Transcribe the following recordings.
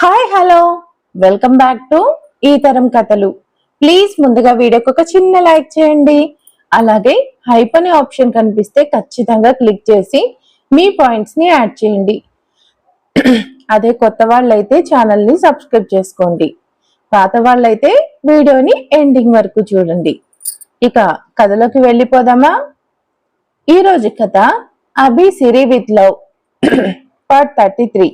Hi hello. Welcome back to ఈ తరం కథలు. ప్లీజ్ ముందుగా వీడియోకి ఒక చిన్న లైక్ చేయండి. అలాగే హైప్ అనే ఆప్షన్ కనిపిస్తే ఖచ్చితంగా క్లిక్ చేసి మీ పాయింట్స్ని యాడ్ చేయండి. అదే కొత్త వాళ్ళైతే ఛానల్ని సబ్స్క్రైబ్ చేసుకోండి. పాత వాళ్ళైతే వీడియోని ఎండింగ్ వరకు చూడండి. ఇక కథలోకి వెళ్ళిపోదామా? ఈరోజు కథ Abhi Siri with love part thirty three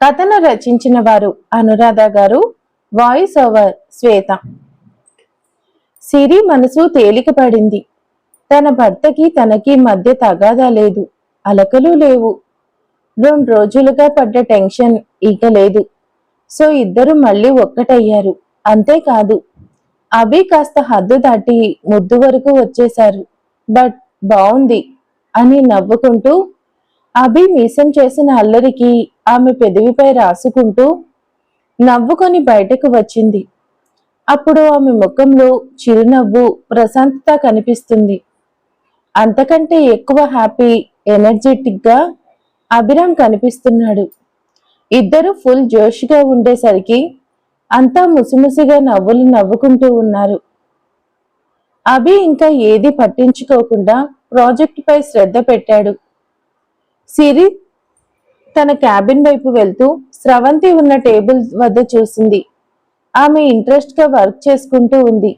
కథను రచించిన వారు అనురాధ గారు వాయిస్ ఓవర్ శ్వేత. సిరి మనసు తేలిక పడింది. తన భర్తకి తనకి మధ్య తగాదా లేదు అలకలు లేవు. రెండు రోజులుగా పడ్డ టెన్షన్ ఇక లేదు. సో ఇద్దరు మళ్ళీ ఒక్కటయ్యారు అంతేకాదు. అభి కాస్త హద్దు దాటి ముద్దు వరకు వచ్చేశారు. బట్ బావుంది అని నవ్వుకుంటూ అభి మీసం చేసిన అల్లరికి ఆమె పెదవిపై రాసుకుంటూ నవ్వుకొని బయటకు వచ్చింది. అప్పుడు ఆమె ముఖంలో చిరునవ్వు ప్రశాంతత కనిపిస్తుంది. అంతకంటే ఎక్కువ హ్యాపీ ఎనర్జెటిక్గా అభిరామ్ కనిపిస్తున్నాడు. ఇద్దరు ఫుల్ జోష్గా ఉండేసరికి అంతా ముసిముసిగా నవ్వులు నవ్వుకుంటూ ఉన్నారు. అభి ఇంకా ఏది పట్టించుకోకుండా ప్రాజెక్టుపై శ్రద్ధ పెట్టాడు. సిరి తన క్యాబిన్ వైపు వెళ్తూ స్రవంతి ఉన్న టేబుల్ వద్ద చూసింది. ఆమె ఇంట్రెస్ట్గా వర్క్ చేసుకుంటూ ఉంది.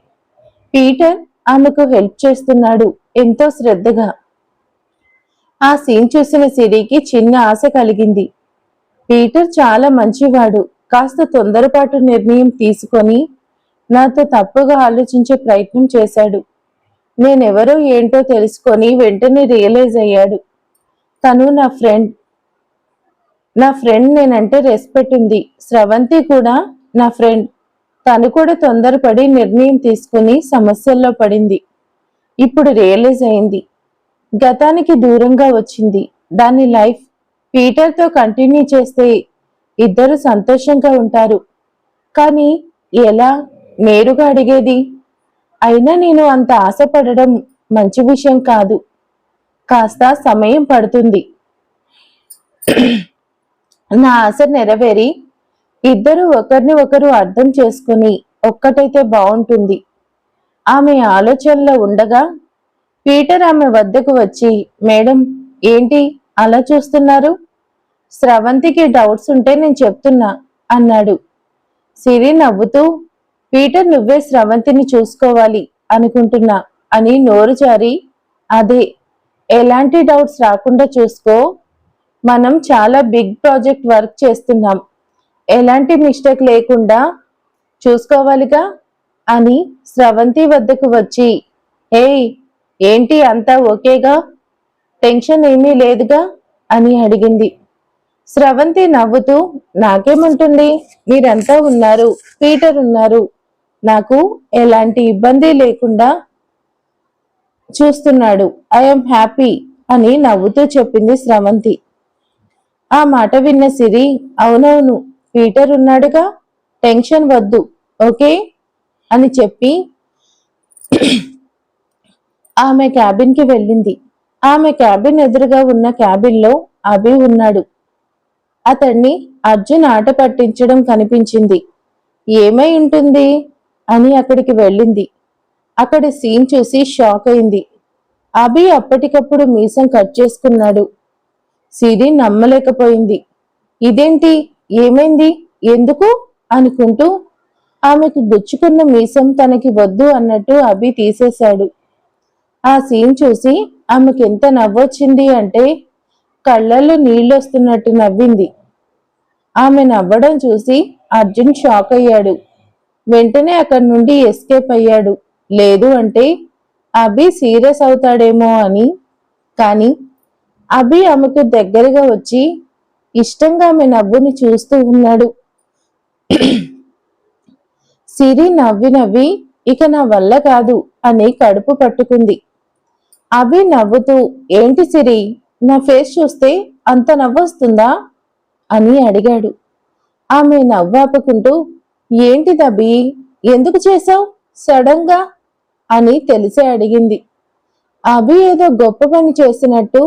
పీటర్ ఆమెకు హెల్ప్ చేస్తున్నాడు ఎంతో శ్రద్ధగా. ఆ సీన్ చూసిన సిరికి చిన్న ఆశ కలిగింది. పీటర్ చాలా మంచివాడు కాస్త తొందరపాటు నిర్ణయం తీసుకొని నాతో తప్పుగా ఆలోచించే ప్రయత్నం చేశాడు. నేనెవరో ఏంటో తెలుసుకొని వెంటనే రియలైజ్ అయ్యాడు. తను నా ఫ్రెండ్ నా ఫ్రెండ్ నేనంటే రెస్పెక్ట్ ఉంది. స్రవంతి కూడా నా ఫ్రెండ్ తను కూడా తొందరపడి నిర్ణయం తీసుకుని సమస్యల్లో పడింది. ఇప్పుడు రియలైజ్ అయింది. గతానికి దూరంగా వచ్చింది. దాని లైఫ్ పీటర్తో కంటిన్యూ చేస్తే ఇద్దరు సంతోషంగా ఉంటారు. కానీ ఎలా? నేరుగా అడిగేది? అయినా నేను అంత ఆశపడడం మంచి విషయం కాదు. కాస్త సమయం పడుతుంది. నా ఆశ నెరవేరి ఇద్దరు ఒకరిని ఒకరు అర్థం చేసుకుని ఒక్కటైతే బాగుంటుంది. ఆమె ఆలోచనలో ఉండగా పీటర్ ఆమె వద్దకు వచ్చి మేడం ఏంటి అలా చూస్తున్నారు? స్రవంతికి డౌట్స్ ఉంటే నేను చెప్తున్నా అన్నాడు. సిరి నవ్వుతూ పీటర్ నువ్వే స్రవంతిని చూసుకోవాలి అనుకుంటున్నా అని నోరు జారి అదే ఎలాంటి డౌట్స్ రాకుండా చూసుకో మనం చాలా బిగ్ ప్రాజెక్ట్ వర్క్ చేస్తున్నాం. ఎలాంటి మిస్టేక్ లేకుండా చూసుకోవాలిగా? అని స్రవంతి వద్దకు వచ్చి ఏయ్ ఏంటి అంతా ఓకేగా? టెన్షన్ ఏమీ లేదుగా? అని అడిగింది. స్రవంతి నవ్వుతూ నాకేముంటుంది? మీరంతా ఉన్నారు పీటర్ ఉన్నారు. నాకు ఎలాంటి ఇబ్బంది లేకుండా చూస్తున్నాడు. ఐఎమ్ హ్యాపీ అని నవ్వుతూ చెప్పింది స్రవంతి. ఆ మాట విన్న సిరి అవునవును పీటర్ ఉన్నాడుగా టెన్షన్ వద్దు ఓకే అని చెప్పి ఆమె క్యాబిన్కి వెళ్ళింది. ఆమె క్యాబిన్ ఎదురుగా ఉన్న క్యాబిన్లో అభి ఉన్నాడు. అతన్ని అర్జున్ ఆట పట్టించడం కనిపించింది. ఏమై ఉంటుంది అని అక్కడికి వెళ్ళింది. అక్కడి సీన్ చూసి షాక్ అయింది. అభి అప్పటికప్పుడు మీసం కట్ చేసుకున్నాడు. సిరి నమ్మలేకపోయింది. ఇదేంటి? ఏమైంది? ఎందుకు? అనుకుంటూ ఆమెకు గుచ్చుకున్న మీసం తనకి వద్దు అన్నట్టు అభి తీసేశాడు. ఆ సీన్ చూసి ఆమెకు ఎంత నవ్వొచ్చింది అంటే కళ్ళల్లో నీళ్ళొస్తున్నట్టు నవ్వింది. ఆమె నవ్వడం చూసి అర్జున్ షాక్ అయ్యాడు. వెంటనే అక్కడి నుండి ఎస్కేప్ అయ్యాడు. లేదు అంటే అభి సీరియస్ అవుతాడేమో అని. కానీ అభి ఆమెకు దగ్గరగా వచ్చి ఇష్టంగా ఆమె నవ్వుని చూస్తూ ఉన్నాడు. సిరి నవ్వి నవ్వి ఇక నా వల్ల కాదు అని కడుపు పట్టుకుంది. అభి నవ్వుతూ ఏంటి సిరి నా ఫేస్ చూస్తే అంత నవ్వొస్తుందా? అని అడిగాడు. ఆమె నవ్వాపుకుంటూ ఏంటిది అభి ఎందుకు చేశావు? సడన్గా? అని తెలిసే అడిగింది. అభి ఏదో గొప్ప పని చేసినట్టు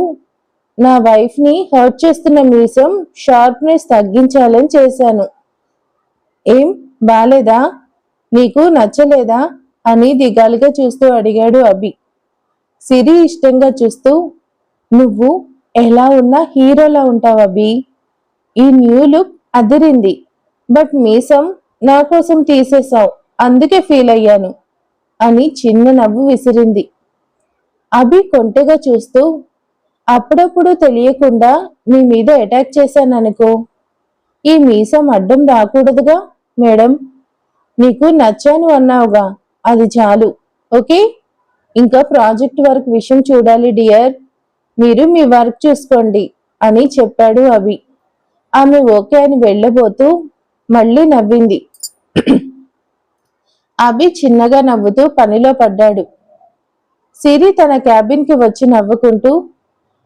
నా వైఫ్ని హర్ట్ చేస్తున్న మీసం షార్ప్నెస్ తగ్గించాలని చేశాను. ఏం? బాలేదా? నీకు నచ్చలేదా? అని దిగాలుగా చూస్తూ అడిగాడు అభి. సిరి ఇష్టంగా చూస్తూ నువ్వు ఎలా ఉన్నా హీరోలా ఉంటావు అభి. ఈ న్యూ లుక్ అదిరింది. బట్ మీసం నా కోసం తీసేశావు. అందుకే ఫీల్ అయ్యాను. అని చిన్న నవ్వు విసిరింది. అభి కొంటగా చూస్తూ అప్పుడప్పుడు తెలియకుండా మీ మీద అటాక్ చేశాననుకో. ఈ మీసం అడ్డం రాకూడదుగా మేడం. నీకు నచ్చాను అన్నావుగా. అది చాలు. ఓకే? ఇంకా ప్రాజెక్ట్ వర్క్ విషయం చూడాలి డియర్. మీరు మీ వర్క్ చూసుకోండి అని చెప్పాడు అవి ఆమె ఓకే అని వెళ్ళబోతూ మళ్ళీ నవ్వింది. అభి చిన్నగా నవ్వుతూ పనిలో పడ్డాడు. సిరి తన క్యాబిన్కి వచ్చి నవ్వుకుంటూ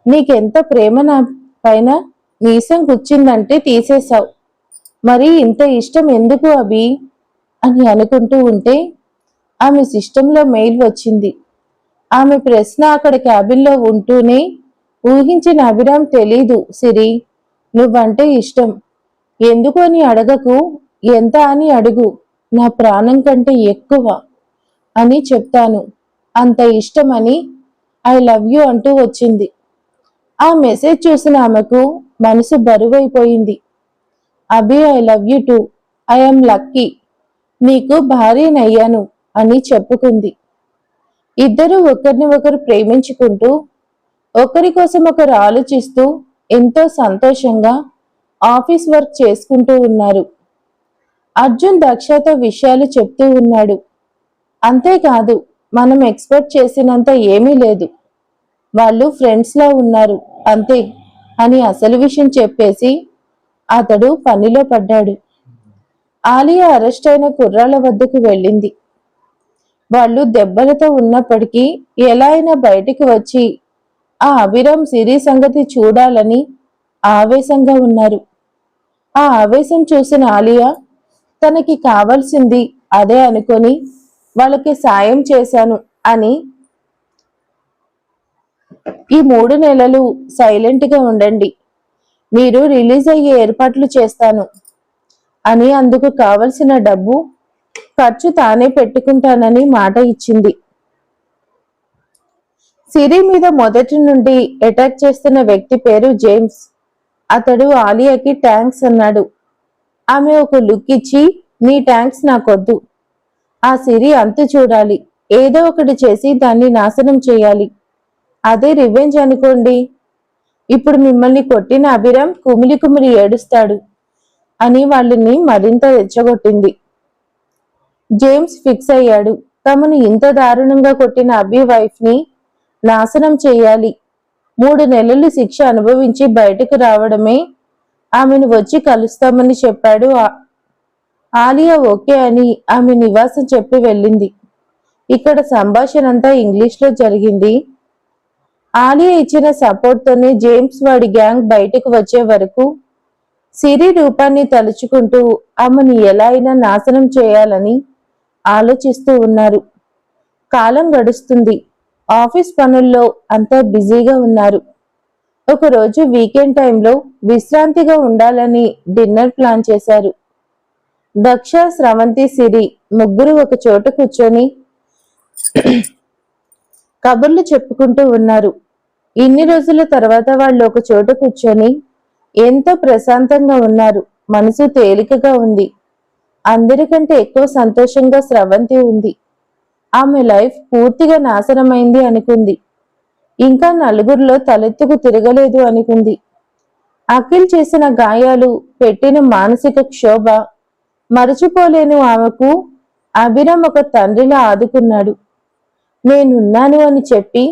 నీకెంత ప్రేమ నా పైన మీసం కూర్చిందంటే తీసేశావు. మరి ఇంత ఇష్టం ఎందుకు అభి? అని అనుకుంటూ ఉంటే ఆమె సిస్టంలో మెయిల్ వచ్చింది. ఆమె ప్రశ్న అక్కడ క్యాబిన్లో ఉంటూనే ఊహించిన అభిరామ్ తెలీదు సిరి నువ్వంటే ఇష్టం. ఎందుకు అని అడగకు ఎంత అని అడుగు నా ప్రాణం కంటే ఎక్కువ అని చెప్తాను. అంత ఇష్టమని ఐ లవ్ యూ అంటూ వచ్చింది. ఆ మెసేజ్ చూసిన ఆమెకు మనసు బరువైపోయింది. Abhi I love you too I'm lucky నీకు భార్యనయ్యాను అని చెప్పుకుంది. ఇద్దరు ఒకరిని ఒకరు ప్రేమించుకుంటూ ఒకరి కోసం ఒకరు ఆలోచిస్తూ ఎంతో సంతోషంగా ఆఫీస్ వర్క్ చేసుకుంటూ ఉన్నారు. అర్జున్ దక్షతో విషయాలు చెప్తూ ఉన్నాడు. అంతేకాదు మనం ఎక్స్పెక్ట్ చేసినంత ఏమీ లేదు. వాళ్ళు ఫ్రెండ్స్లా ఉన్నారు అంతే. అని అసలు విషయం చెప్పేసి అతడు పనిలో పడ్డాడు. ఆలియా అరెస్ట్ అయిన కుర్రాళ్ళ వద్దకు వెళ్ళింది. వాళ్ళు దెబ్బలతో ఉన్నప్పటికీ ఎలా అయినా బయటికి వచ్చి ఆ అభిరామ్ సిరి సంగతి చూడాలని ఆవేశంగా ఉన్నారు. ఆ ఆవేశం చూసిన ఆలియా తనకి కావాల్సింది అదే అనుకొని వాళ్ళకి సాయం చేశాను అని ఈ మూడు నెలలు సైలెంట్గా ఉండండి. మీరు రిలీజ్ అయ్యే ఏర్పాట్లు చేస్తాను. అని అందుకు కావలసిన డబ్బు ఖర్చు తానే పెట్టుకుంటానని మాట ఇచ్చింది. సిరి మీద మొదటి నుండి అటాక్ చేస్తున్న వ్యక్తి పేరు జేమ్స్. అతడు ఆలియాకి ట్యాంక్స్ అన్నాడు. ఆమె ఒక లుక్ ఇచ్చి నీ ట్యాంక్స్ నాకొద్దు. ఆ సిరి అంతు చూడాలి. ఏదో ఒకటి చేసి దాన్ని నాశనం చేయాలి. అదే రివెంజ్ అనుకోండి. ఇప్పుడు మిమ్మల్ని కొట్టిన అభిరామ్ కుమిలి కుమిలి ఏడుస్తాడు అని వాళ్ళని మరింత రెచ్చగొట్టింది. జేమ్స్ ఫిక్స్ అయ్యాడు. తమను ఇంత దారుణంగా కొట్టిన అభి వైఫ్ని నాశనం చేయాలి. మూడు నెలలు శిక్ష అనుభవించి బయటకు రావడమే ఆమెను వచ్చి కలుస్తామని చెప్పాడు ఆలియా ఓకే అని ఆమె నివాసం చెప్పి వెళ్ళింది. ఇక్కడ సంభాషణ అంతా ఇంగ్లీష్లో జరిగింది. ఆలియా ఇచ్చిన సపోర్ట్ తోనే జేమ్స్ వాడి గ్యాంగ్ బయటకు వచ్చే వరకు సిరి రూపాన్ని తలుచుకుంటూ ఆమెను ఎలా అయినా నాశనం చేయాలని ఆలోచిస్తూ ఉన్నారు. కాలం గడుస్తుంది. ఆఫీస్ పనుల్లో అంతా బిజీగా ఉన్నారు. ఒకరోజు వీకెండ్ టైంలో విశ్రాంతిగా ఉండాలని డిన్నర్ ప్లాన్ చేశారు. దక్ష స్రవంతి సిరి ముగ్గురు ఒక చోట కూర్చొని కబుర్లు చెప్పుకుంటూ ఉన్నారు. ఇన్ని రోజుల తర్వాత వాళ్ళు ఒక చోట కూర్చొని ఎంతో ప్రశాంతంగా ఉన్నారు. మనసు తేలికగా ఉంది. అందరికంటే ఎక్కువ సంతోషంగా స్రవంతి ఉంది. ఆమె లైఫ్ పూర్తిగా నాశనమైంది అనుకుంది. ఇంకా నలుగురిలో తలెత్తుకు తిరగలేదు అనుకుంది. అఖిల్ చేసిన గాయాలు పెట్టిన మానసిక క్షోభ మరచిపోలేను ఆమెకు అభిరామ్ ఒక తండ్రిలా ఆదుకున్నాడు. నేనున్నాను అని చెప్పి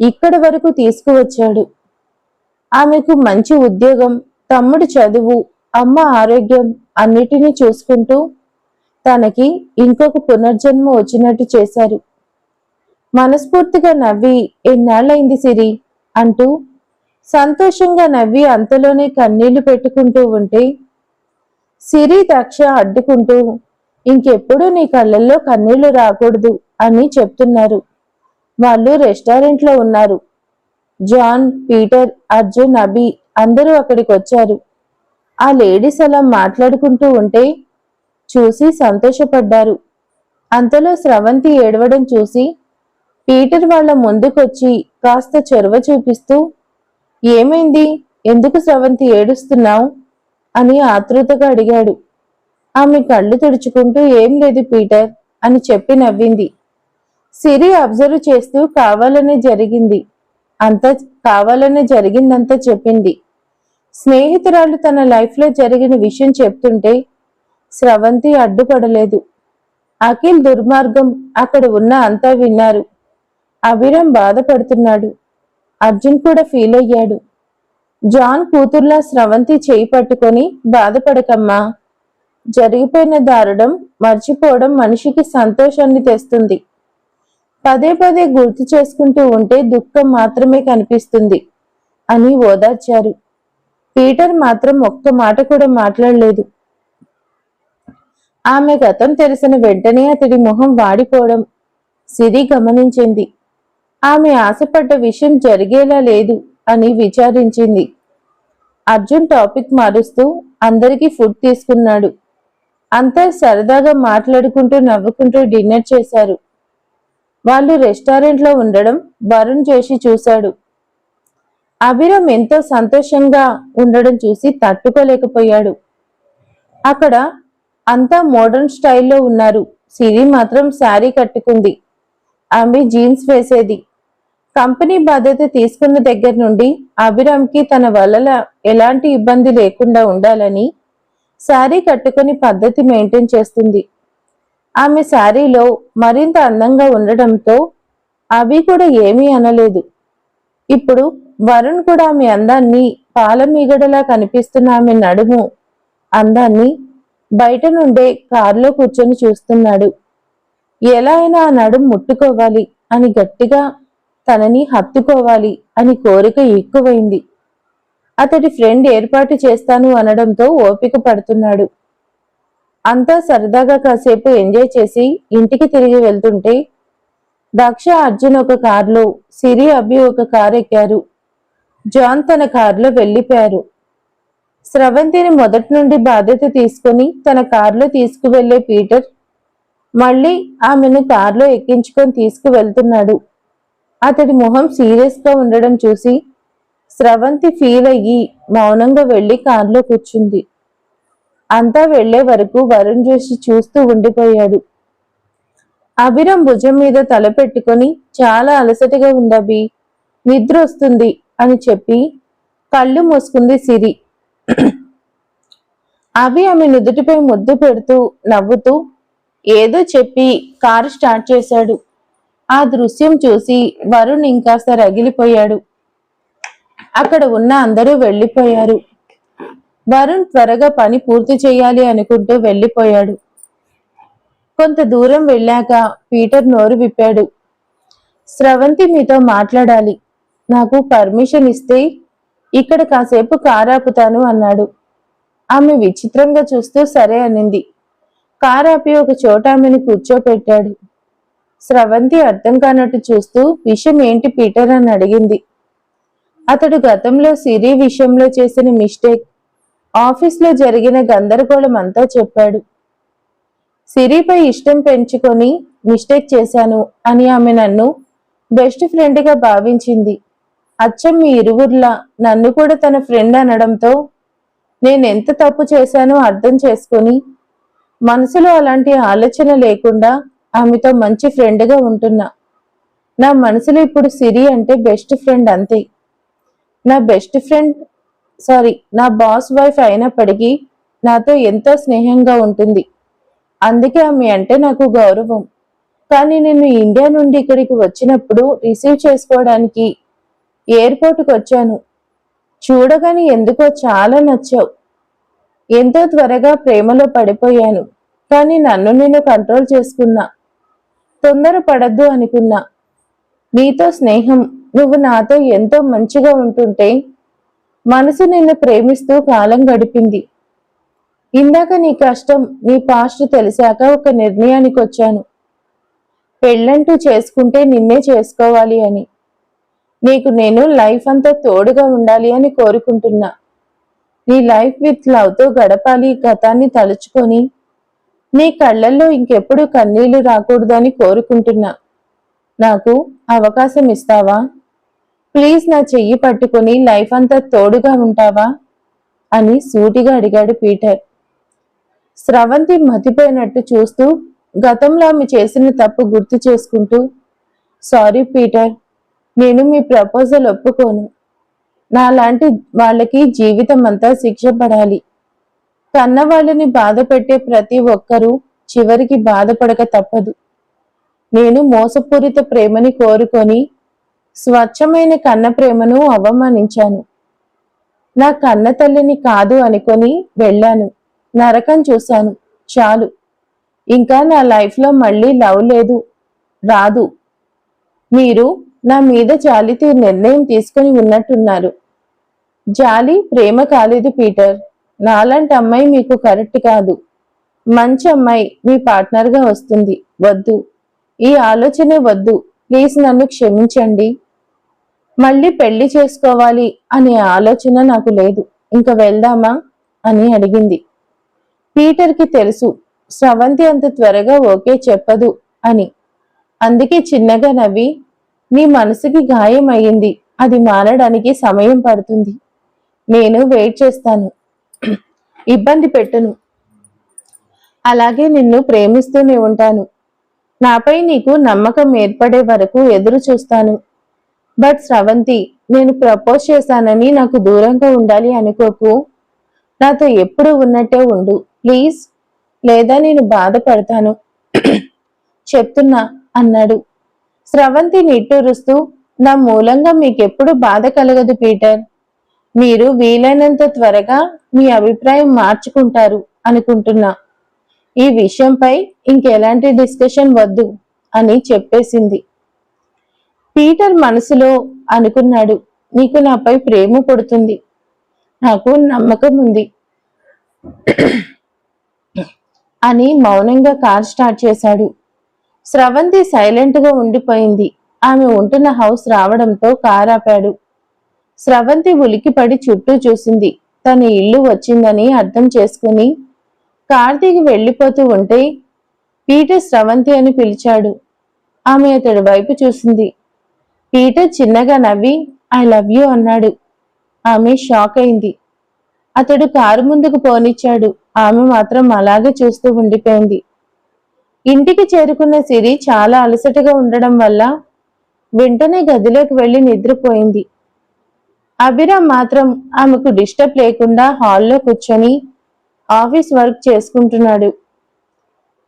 ఇక్కడి వరకు తీసుకువచ్చాడు. ఆమెకు మంచి ఉద్యోగం తమ్ముడు చదువు అమ్మ ఆరోగ్యం అన్నిటినీ చూసుకుంటూ తనకి ఇంకొక పునర్జన్మ వచ్చినట్టు చేశారు. మనస్ఫూర్తిగా నవ్వి ఎన్నాళ్ళైంది సిరి అంటూ సంతోషంగా నవ్వి అంతలోనే కన్నీళ్ళు పెట్టుకుంటూ ఉంటే సిరి దక్ష అడ్డుకుంటూ ఇంకెప్పుడు నీ కళ్ళల్లో కన్నీళ్ళు రాకూడదు అని చెప్తున్నారు. వాళ్ళు రెస్టారెంట్లో ఉన్నారు. జాన్ పీటర్ అర్జున్ అభి అందరూ అక్కడికి వచ్చారు. ఆ లేడీస్ అలా మాట్లాడుకుంటూ ఉంటే చూసి సంతోషపడ్డారు. అంతలో స్రవంతి ఏడవడం చూసి పీటర్ వాళ్ళ ముందుకొచ్చి కాస్త చొరవ చూపిస్తూ ఏమైంది? ఎందుకు స్రవంతి ఏడుస్తున్నావు? అని ఆతృతగా అడిగాడు. ఆమె కళ్ళు తుడుచుకుంటూ ఏం లేదు పీటర్ అని చెప్పి నవ్వింది. సిరి అబ్జర్వ్ చేస్తూ కావాలనే జరిగింది. అంత కావాలనే జరిగిందంతా చెప్పింది. స్నేహితురాలు తన లైఫ్లో జరిగిన విషయం చెప్తుంటే స్రవంతి అడ్డుపడలేదు. అఖిల్ దుర్మార్గం అక్కడ ఉన్న అంతా విన్నారు. అభిరామ్ బాధపడుతున్నాడు. అర్జున్ కూడా ఫీల్ అయ్యాడు. జాన్ కూతుర్లా స్రవంతి చేయి పట్టుకొని బాధపడకమ్మా. జరిగిపోయిన దారుణం మర్చిపోవడం మనిషికి సంతోషాన్ని తెస్తుంది. పదే పదే గుర్తు చేసుకుంటూ ఉంటే దుఃఖం మాత్రమే కనిపిస్తుంది అని ఓదార్చారు. పీటర్ మాత్రం ఒక్క మాట కూడా మాట్లాడలేదు. ఆమె గతం తెలిసిన వెంటనే అతడి మొహం వాడిపోవడం సిరి గమనించింది. ఆమె ఆశపడ్డ విషయం జరిగేలా లేదు అని విచారించింది. అర్జున్ టాపిక్ మారుస్తూ అందరికీ ఫుడ్ తీసుకున్నాడు. అంతా సరదాగా మాట్లాడుకుంటూ నవ్వుకుంటూ డిన్నర్ చేశారు. వాళ్ళు రెస్టారెంట్లో ఉండడం వరుణ్ జోషి చూశాడు. అభిరామ్ ఎంతో సంతోషంగా ఉండడం చూసి తట్టుకోలేకపోయాడు. అక్కడ అంతా మోడర్న్ స్టైల్లో ఉన్నారు. సిరి మాత్రం శారీ కట్టుకుంది. ఆమె జీన్స్ వేసేది. కంపెనీ బాధ్యత తీసుకున్న దగ్గర నుండి అభిరామ్కి తన వలల ఎలాంటి ఇబ్బంది లేకుండా ఉండాలని శారీ కట్టుకుని పద్ధతి మెయింటైన్ చేస్తుంది. ఆమె శారీలో మరింత అందంగా ఉండటంతో అవి కూడా ఏమీ అనలేదు. ఇప్పుడు వరుణ్ కూడా ఆమె అందాన్ని పాలమీగడలా కనిపిస్తున్న ఆమె నడుము అందాన్ని బయట నుండే కారులో కూర్చొని చూస్తున్నాడు. ఎలా అయినా ఆ నడుము ముట్టుకోవాలి అని గట్టిగా తనని హత్తుకోవాలి అని కోరిక ఎక్కువైంది. అతడి ఫ్రెండ్ ఏర్పాటు చేస్తాను అనడంతో ఓపిక పడుతున్నాడు. అంతా సరదాగా కాసేపు ఎంజాయ్ చేసి ఇంటికి తిరిగి వెళ్తుంటే దక్ష అర్జున్ ఒక కారులో సిరి అభి ఒక కారు ఎక్కారు. జాన్ తన కారులో వెళ్ళిపోయారు. స్రవంతిని మొదటి నుండి బాధ్యత తీసుకుని తన కారులో తీసుకువెళ్ళే పీటర్ మళ్ళీ ఆమెను కారులో ఎక్కించుకొని తీసుకువెళ్తున్నాడు. అతడి మొహం సీరియస్గా ఉండడం చూసి స్రవంతి ఫీల్ అయ్యి మౌనంగా వెళ్ళి కారులో కూర్చుంది. అంతా వెళ్ళే వరకు వరుణ్ జోషి చూస్తూ ఉండిపోయాడు. అభిరం భుజం మీద తల పెట్టుకొని చాలా అలసటగా ఉందబి నిద్ర వస్తుంది అని చెప్పి కళ్ళు మూసుకుంది సిరి. అభి ఆమె నుదుటిపై ముద్దు పెడుతూ నవ్వుతూ ఏదో చెప్పి కారు స్టార్ట్ చేశాడు. ఆ దృశ్యం చూసి వరుణ్ ఇంకాస్త రగిలిపోయాడు. అక్కడ ఉన్న అందరూ వెళ్ళిపోయారు వరుణ్ త్వరగా పని పూర్తి చేయాలి అనుకుంటూ వెళ్ళిపోయాడు కొంత దూరం వెళ్ళాక పీటర్ నోరు విప్పాడు. స్రవంతి మీతో మాట్లాడాలి. నాకు పర్మిషన్ ఇస్తే ఇక్కడ కాసేపు కారాపుతాను అన్నాడు. ఆమె విచిత్రంగా చూస్తూ సరే అనింది. కారాపి ఒక చోట ఆమెను కూర్చోపెట్టాడు. స్రవంతి అర్థం కానట్టు చూస్తూ విషయం ఏంటి పీటర్ అని అడిగింది. అతడు గతంలో సిరి విషయంలో చేసిన మిస్టేక్ ఆఫీస్లో జరిగిన గందరగోళం అంతా చెప్పాడు. సిరిపై ఇష్టం పెంచుకొని మిస్టేక్ చేశాను అని ఆమె నన్ను బెస్ట్ ఫ్రెండ్గా భావించింది. అచ్చం మీ ఇరువుర్లా నన్ను కూడా తన ఫ్రెండ్ అనడంతో నేను ఎంత తప్పు చేశానో అర్థం చేసుకొని మనసులో అలాంటి ఆలోచన లేకుండా ఆమెతో మంచి ఫ్రెండ్గా ఉంటున్నా. నా మనసులో ఇప్పుడు సిరి అంటే బెస్ట్ ఫ్రెండ్ అంతే. నా బెస్ట్ ఫ్రెండ్ సారీ నా బాస్ వైఫ్ అయినప్పటికీ నాతో ఎంతో స్నేహంగా ఉంటుంది. అందుకే ఆమె అంటే నాకు గౌరవం. కానీ నేను ఇండియా నుండి ఇక్కడికి వచ్చినప్పుడు రిసీవ్ చేసుకోవడానికి ఎయిర్పోర్ట్కి వచ్చాను. చూడగానే ఎందుకో చాలా నచ్చావు. ఎంతో త్వరగా ప్రేమలో పడిపోయాను. కానీ నన్ను నేను కంట్రోల్ చేసుకున్నా. తొందర పడద్దు అనుకున్నా. నీతో స్నేహం నువ్వు నాతో ఎంతో మంచిగా ఉంటుంటే మనసు నిన్ను ప్రేమిస్తూ కాలం గడిపింది. ఇందాక నీ కష్టం నీ పాస్ట్ తెలిసాక ఒక నిర్ణయానికి వచ్చాను. పెళ్ళంటూ చేసుకుంటే నిన్నే చేసుకోవాలి అని. నీకు నేను లైఫ్ అంతా తోడుగా ఉండాలి అని కోరుకుంటున్నా. నీ లైఫ్ విత్ లవ్తో గడపాలి గతాన్ని తలుచుకొని నీ కళ్ళల్లో ఇంకెప్పుడు కన్నీళ్ళు రాకూడదని కోరుకుంటున్నా. నాకు అవకాశం ఇస్తావా? ప్లీజ్ నా చెయ్యి పట్టుకుని లైఫ్ అంతా తోడుగా ఉంటావా? అని సూటిగా అడిగాడు పీటర్. స్రవంతి మతిపోయినట్టు చూస్తూ గతంలో ఆమె చేసిన తప్పు గుర్తు చేసుకుంటూ సారీ పీటర్ నేను మీ ప్రపోజల్ ఒప్పుకోను. నాలాంటి వాళ్ళకి జీవితం అంతా శిక్ష పడాలి. కన్న వాళ్ళని బాధ పెట్టే ప్రతి ఒక్కరూ చివరికి బాధపడక తప్పదు. నేను మోసపూరిత ప్రేమని కోరుకొని స్వచ్ఛమైన కన్న ప్రేమను అవమానించాను. నా కన్న తల్లిని కాదు అనుకొని వెళ్ళాను. నరకం చూశాను. చాలు. ఇంకా నా లైఫ్లో మళ్ళీ లవ్ లేదు. రాదు. మీరు నా మీద జాలితో నిర్ణయం తీసుకొని ఉన్నట్టున్నారు. జాలి ప్రేమ కాలేదు పీటర్. నాలాంటి అమ్మాయి మీకు కరెక్ట్ కాదు. మంచి అమ్మాయి మీ పార్ట్నర్గా వస్తుంది. వద్దు. ఈ ఆలోచనే వద్దు. ప్లీజ్ నన్ను క్షమించండి. మళ్ళీ పెళ్ళి చేసుకోవాలి అనే ఆలోచన నాకు లేదు. ఇంకా వెళ్దామా? అని అడిగింది. పీటర్కి తెలుసు స్రవంతి అంత త్వరగా ఓకే చెప్పదు అని. అందుకే చిన్నగా నవ్వి నీ మనసుకి గాయం అయ్యింది. అది మారడానికి సమయం పడుతుంది. నేను వెయిట్ చేస్తాను. ఇబ్బంది పెట్టను. అలాగే నిన్ను ప్రేమిస్తూనే ఉంటాను. నాపై నీకు నమ్మకం ఏర్పడే వరకు ఎదురు చూస్తాను. బట్ స్రవంతి నేను ప్రపోజ్ చేశానని నాకు దూరంగా ఉండాలి అనుకోకు. నాతో ఎప్పుడు ఉన్నట్టే ఉండు ప్లీజ్. లేదా నేను బాధపడతాను. చెప్తున్నా అన్నాడు. స్రవంతి నిట్టూరుస్తూ నా మూలంగా మీకెప్పుడు బాధ కలగదు పీటర్. మీరు వీలైనంత త్వరగా మీ అభిప్రాయం మార్చుకుంటారు అనుకుంటున్నా. ఈ విషయంపై ఇంకెలాంటి డిస్కషన్ వద్దు అని చెప్పేసింది. పీటర్ మనసులో అనుకున్నాడు నీకు నాపై ప్రేమ పడుతుంది. నాకు నమ్మకం ఉంది. అని మౌనంగా కార్ స్టార్ట్ చేశాడు. స్రవంతి సైలెంట్గా ఉండిపోయింది. ఆమె ఉంటున్న హౌస్ రావడంతో కార్ ఆపాడు. స్రవంతి ఉలికిపడి చుట్టూ చూసింది. తన ఇల్లు వచ్చిందని అర్థం చేసుకుని కార్తీక్ వెళ్ళిపోతూ ఉంటే పీటర్ స్రవంతి అని పిలిచాడు. ఆమె అతడి వైపు చూసింది. పీటర్ చిన్నగా నవ్వి ఐ లవ్ యూ అన్నాడు. ఆమె షాక్ అయింది. అతడు కారు ముందుకు పోనిచ్చాడు. ఆమె మాత్రం అలాగే చూస్తూ ఉండిపోయింది. ఇంటికి చేరుకున్న సిరి చాలా అలసటగా ఉండడం వల్ల వెంటనే గదిలోకి వెళ్ళి నిద్రపోయింది. అభిరామ్ మాత్రం ఆమెకు డిస్టర్బ్ లేకుండా హాల్లో కూర్చొని ఆఫీస్ వర్క్ చేసుకుంటున్నాడు.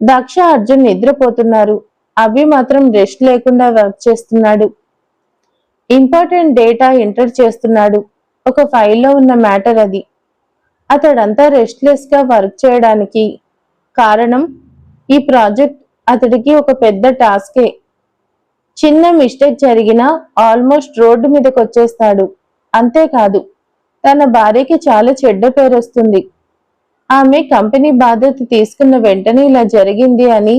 దక్ష అర్జున్ నిద్రపోతున్నారు. అభి మాత్రం రెస్ట్ లేకుండా వర్క్ చేస్తున్నాడు. ఇంపార్టెంట్ డేటా ఎంటర్ చేస్తున్నాడు. ఒక ఫైల్లో ఉన్న మ్యాటర్ అది. అతడంతా రెస్ట్లెస్గా వర్క్ చేయడానికి కారణం ఈ ప్రాజెక్ట్ అతడికి ఒక పెద్ద టాస్కే. చిన్న మిస్టేక్ జరిగినా ఆల్మోస్ట్ రోడ్డు మీదకి వచ్చేస్తాడు అంతేకాదు తన భార్యకి చాలా చెడ్డ పేరు వస్తుంది ఆమె కంపెనీ బాధ్యత తీసుకున్న వెంటనే ఇలా జరిగింది అని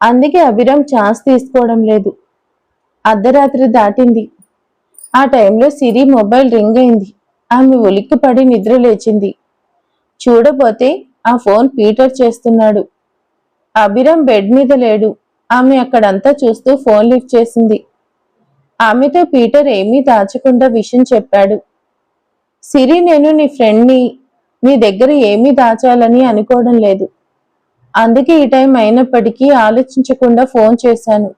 అందుకే అభిరామ్ ఛాన్స్ తీసుకోవడం లేదు. అర్ధరాత్రి దాటింది. ఆ టైంలో సిరి మొబైల్ రింగ్ అయింది. ఆమె ఉలిక్కిపడి నిద్ర లేచింది. చూడబోతే ఆ ఫోన్ పీటర్ చేస్తున్నాడు. అభిరామ్ బెడ్ మీద లేడు. ఆమె అక్కడంతా చూస్తూ ఫోన్ లిఫ్ట్ చేసింది. ఆమెతో పీటర్ ఏమీ దాచకుండా విషయం చెప్పాడు. సిరి నేను నీ ఫ్రెండ్ని. నీ దగ్గర ఏమీ దాచాలని అనుకోవడం లేదు. అందుకే ఈ టైం అయినప్పటికీ ఆలోచించకుండా ఫోన్ చేశాను.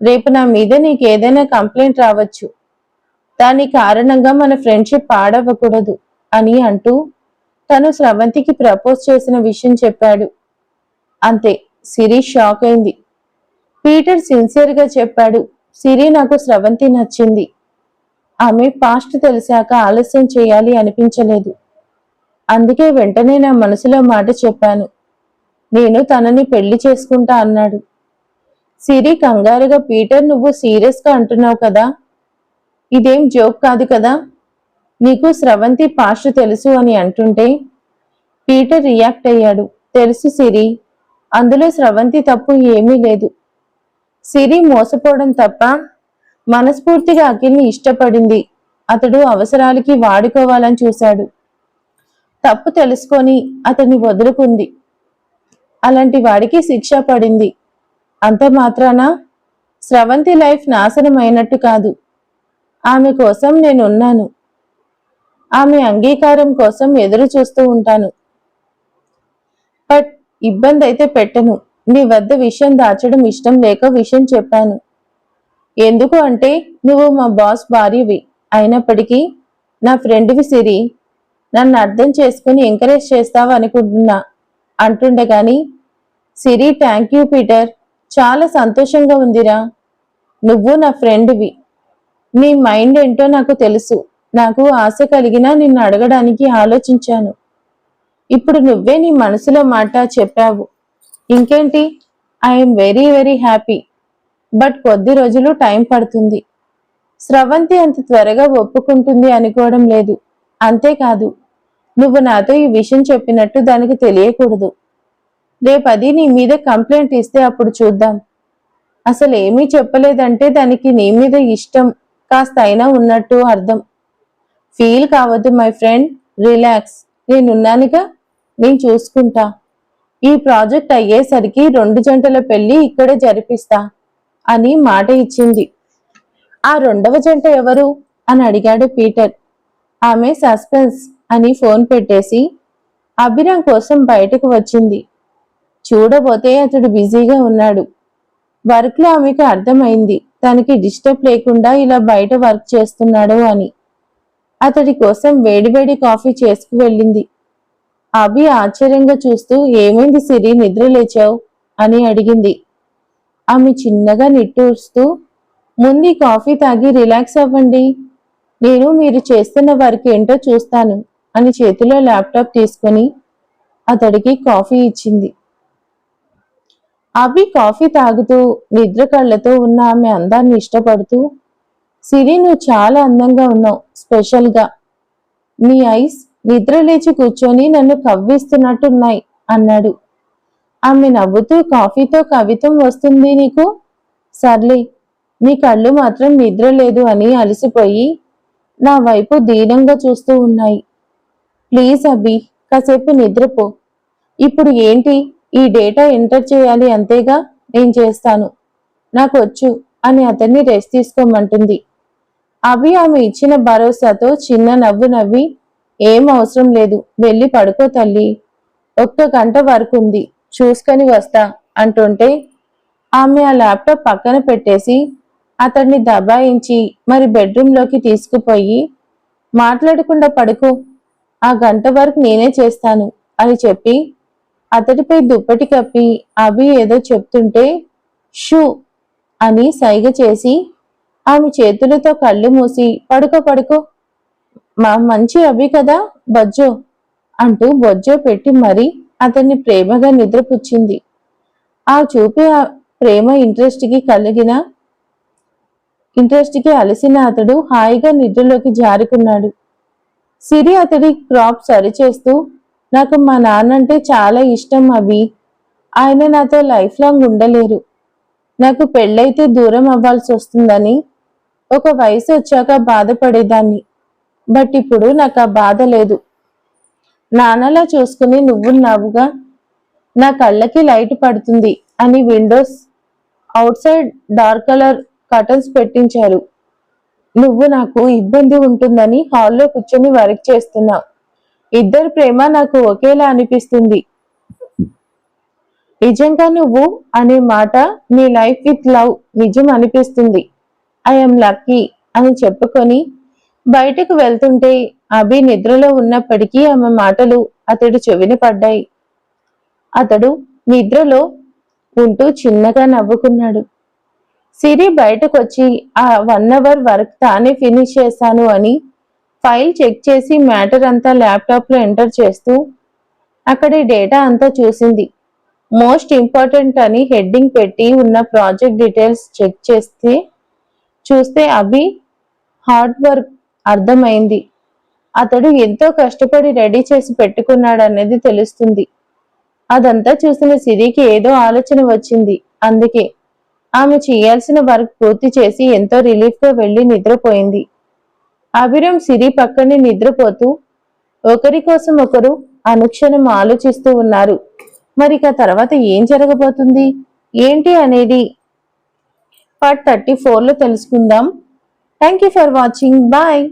రేపు నా మీద నీకు ఏదైనా కంప్లైంట్ రావచ్చు. దాని కారణంగా మన ఫ్రెండ్షిప్ పాడవ్వకూడదు అని అంటూ తను స్రవంతికి ప్రపోజ్ చేసిన విషయం చెప్పాడు. అంతే సిరి షాక్ అయింది. పీటర్ సిన్సియర్గా చెప్పాడు సిరి నాకు స్రవంతి నచ్చింది. ఆమె పాస్ట్ తెలిసాక ఆలస్యం చేయాలి అనిపించలేదు. అందుకే వెంటనే నా మనసులో మాట చెప్పాను. నేను తనని పెళ్ళి చేసుకుంటా అన్నాడు. సిరి కంగారుగా పీటర్ నువ్వు సీరియస్గా అంటున్నావు కదా? ఇదేం జోక్ కాదు కదా? నీకు స్రవంతి పాస్ట్ తెలుసు అని అంటుంటే పీటర్ రియాక్ట్ అయ్యాడు. తెలుసు సిరి అందులో స్రవంతి తప్పు ఏమీ లేదు. సిరి మోసపోవడం తప్ప మనస్ఫూర్తిగా అఖిల్ని ఇష్టపడింది. అతడు అవసరాలకి వాడుకోవాలని చూశాడు. తప్పు తెలుసుకొని అతన్ని వదులుకుంది. అలాంటి వాడికి శిక్ష పడింది. అంత మాత్రాన స్రవంతి లైఫ్ నాశనం అయినట్టు కాదు. ఆమె కోసం నేనున్నాను. ఆమె అంగీకారం కోసం ఎదురు చూస్తూ ఉంటాను. బట్ ఇబ్బంది అయితే పెట్టను. నీ వద్ద విషయం దాచడం ఇష్టం లేక విషయం చెప్పాను. ఎందుకు అంటే నువ్వు మా బాస్ భార్యవి. అయినప్పటికీ నా ఫ్రెండ్వి సిరి నన్ను అర్థం చేసుకుని ఎంకరేజ్ చేస్తావు అనుకుంటున్నా అంటుండే కానీ సిరి థ్యాంక్ యూ పీటర్. చాలా సంతోషంగా ఉందిరా. నువ్వు నా ఫ్రెండ్వి. నీ మైండ్ ఏంటో నాకు తెలుసు. నాకు ఆశ కలిగినా నిన్ను అడగడానికి ఆలోచించాను. ఇప్పుడు నువ్వే నీ మనసులో మాట చెప్పావు. ఇంకేంటి? I'm very very happy but కొద్ది రోజులు టైం పడుతుంది. స్రవంతి అంత త్వరగా ఒప్పుకుంటుంది అనుకోవడం లేదు. అంతేకాదు నువ్వు నాతో ఈ విషయం చెప్పినట్టు దానికి తెలియకూడదు. రేపది నీ మీద కంప్లైంట్ ఇస్తే అప్పుడు చూద్దాం. అసలు ఏమీ చెప్పలేదంటే దానికి నీ మీద ఇష్టం. కాస్త అయినా ఉన్నట్టు అర్థం. ఫీల్ కావద్దు మై ఫ్రెండ్. రిలాక్స్. నేనున్నానుగా? నేను చూసుకుంటా. ఈ ప్రాజెక్ట్ అయ్యేసరికి రెండు జంటల పెళ్ళి ఇక్కడే జరిపిస్తా అని మాట ఇచ్చింది. ఆ రెండవ జంట ఎవరు? అని అడిగాడు పీటర్. ఆమె సస్పెన్స్ అని ఫోన్ పెట్టేసి అభిరామ్ కోసం బయటకు వచ్చింది. చూడబోతే అతడు బిజీగా ఉన్నాడు. వర్క్లో ఆమెకు అర్థమైంది. తనకి డిస్టర్బ్ లేకుండా ఇలా బయట వర్క్ చేస్తున్నాడు అని. అతడి కోసం వేడివేడి కాఫీ చేసుకు వెళ్ళింది. అభి ఆశ్చర్యంగా చూస్తూ ఏమైంది సిరి? నిద్ర లేచావు? అని అడిగింది. ఆమె చిన్నగా నిట్టూరుస్తూ ముందు కాఫీ తాగి రిలాక్స్ అవ్వండి. నేను మీరు చేస్తున్న వర్క్ ఏంటో చూస్తాను అని చేతిలో ల్యాప్టాప్ తీసుకొని అతడికి కాఫీ ఇచ్చింది. అభి కాఫీ తాగుతూ నిద్ర కళ్ళతో ఉన్న ఆమె అందాన్ని ఇష్టపడుతూ సిరి నువ్వు చాలా అందంగా ఉన్నావు స్పెషల్గా. నీ ఐస్ నిద్ర లేచి కూర్చొని నన్ను కవ్విస్తున్నట్టున్నాయి అన్నాడు. ఆమె నవ్వుతూ కాఫీతో కవితం వస్తుంది నీకు? సర్లే నీ కళ్ళు మాత్రం నిద్ర లేదు అని అలసిపోయి నా వైపు దీనంగా చూస్తూ ఉన్నాయి. ప్లీజ్ అభి కాసేపు నిద్రపో. ఇప్పుడు ఏంటి? ఈ డేటా ఎంటర్ చేయాలి అంతేగా? నేను చేస్తాను. నాకు వచ్చు అని అతన్ని రెస్ట్ తీసుకోమంటుంది. అభి ఆమె ఇచ్చిన భరోసాతో చిన్న నవ్వు నవ్వి ఏం అవసరం లేదు వెళ్ళి పడుకో తల్లి. ఒక్క గంట వరకు ఉంది చూసుకొని వస్తా అంటుంటే ఆమె ఆ ల్యాప్టాప్ పక్కన పెట్టేసి అతన్ని దబాయించి మరి బెడ్రూమ్లోకి తీసుకుపోయి మాట్లాడకుండా పడుకో. ఆ గంట వరకు నేనే చేస్తాను అని చెప్పి అతడిపై దుప్పటి కప్పి అభి ఏదో చెప్తుంటే షూ అని సైగ చేసి ఆమె చేతులతో కళ్ళు మూసి పడుకో పడుకో. మా మంచి అభి కదా బొజ్జో అంటూ బొజ్జో పెట్టి మరి అతన్ని ప్రేమగా నిద్రపుచ్చింది. ఆ చూపే ఆ ప్రేమ ఇంట్రెస్ట్కి కలిగిన ఇంట్రెస్ట్కి అలసిన అతడు హాయిగా నిద్రలోకి జారుకున్నాడు. సిరి అతడి క్రాప్ సరిచేస్తూ నాకు మా నాన్న అంటే చాలా ఇష్టం అవి ఆయన నాతో లైఫ్ లాంగ్ ఉండలేరు. నాకు పెళ్ళైతే దూరం అవ్వాల్సి వస్తుందని ఒక వయసు వచ్చాక బాధపడేదాన్ని. బట్ ఇప్పుడు నాకు ఆ బాధ లేదు. నాన్నలా చూసుకుని నువ్వున్నావుగా నా కళ్ళకి లైట్ పడుతుంది అని windows outside dark colour curtains పెట్టించారు. నువ్వు నాకు ఇబ్బంది ఉంటుందని హాల్లో కూర్చొని వర్క్ చేస్తున్నావు ఇద్దరు ప్రేమ నాకు ఒకేలా అనిపిస్తుంది. నిజంగా నువ్వు అనే మాట నీ లైఫ్ విత్ లవ్ నిజం అనిపిస్తుంది. ఐఎమ్ లక్కీ అని చెప్పుకొని బయటకు వెళ్తుంటే అభి నిద్రలో ఉన్నప్పటికీ ఆమె మాటలు అతడు చెవిన పడ్డాయి. అతడు నిద్రలో ఉంటూ చిన్నగా నవ్వుకున్నాడు. సిరి బయటకొచ్చి ఆ వన్ అవర్ వర్క్ తానే ఫినిష్ చేశాను అని ఫైల్ చెక్ చేసి మ్యాటర్ అంతా ల్యాప్టాప్లో ఎంటర్ చేస్తూ అక్కడి డేటా అంతా చూసింది. మోస్ట్ ఇంపార్టెంట్ అని హెడ్డింగ్ పెట్టి ఉన్న ప్రాజెక్ట్ డీటెయిల్స్ చెక్ చేస్తే చూస్తే అభి హార్డ్ వర్క్ అర్థమైంది. అతడు ఎంతో కష్టపడి రెడీ చేసి పెట్టుకున్నాడనేది తెలుస్తుంది. అదంతా చూసిన సిరికి ఏదో ఆలోచన వచ్చింది. అందుకే ఆమె చేయాల్సిన వర్క్ పూర్తి చేసి ఎంతో రిలీఫ్గా వెళ్ళి నిద్రపోయింది. అభిరం సిరి పక్కనే నిద్రపోతూ ఒకరి కోసం ఒకరు అనుక్షణం ఆలోచిస్తూ ఉన్నారు. మరి ఇక తర్వాత ఏం జరగబోతుంది? ఏంటి అనేది పార్ట్ థర్టీ ఫోర్లో తెలుసుకుందాం. Thank you for watching bye